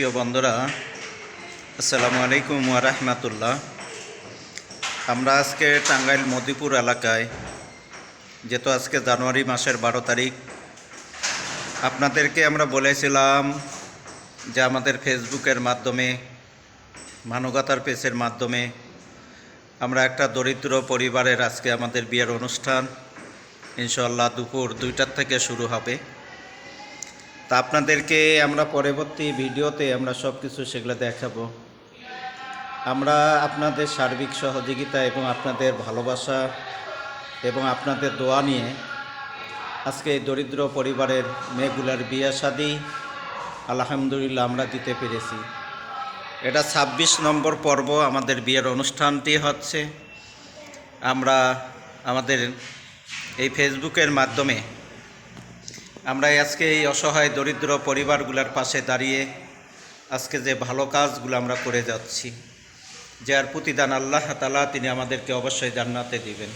প্রিয় বন্ধুরা, আসসালামু আলাইকুম রাহমাতুল্লাহ। আমরা আজকে টাঙ্গাইল মদিপুর এলাকায়, যেহেতু আজকে জানুয়ারি মাসের বারো তারিখ, আপনাদেরকে আমরা বলেছিলাম যে আমাদের ফেসবুকের মাধ্যমে, মানবতার পেজের মাধ্যমে আমরা একটা দরিদ্র পরিবারের আজকে আমাদের বিয়ের অনুষ্ঠান ইনশাল্লাহ দুপুর দুইটার থেকে শুরু হবে। তা আপনাদেরকে আমরা পরবর্তী ভিডিওতে আমরা সব কিছু সেগুলো দেখাবো। আমরা আপনাদের সার্বিক সহযোগিতা এবং আপনাদের ভালোবাসা এবং আপনাদের দোয়া নিয়ে আজকে এই দরিদ্র পরিবারের মেয়েগুলার বিয়ে শাদি আলহামদুলিল্লাহ আমরা দিতে পেরেছি। এটা ২৬ নম্বর পর্ব আমাদের বিয়ের অনুষ্ঠানটি হচ্ছে। আমরা আমাদের এই ফেসবুকের মাধ্যমে আমরা আজকে এই অসহায় দরিদ্র পরিবারগুলোর পাশে দাঁড়িয়ে আজকে যে ভালো কাজগুলো আমরা করে যাচ্ছি যার প্রতিদান আল্লাহ তালা তিনি আমাদেরকে অবশ্যই জান্নাতে দিবেন।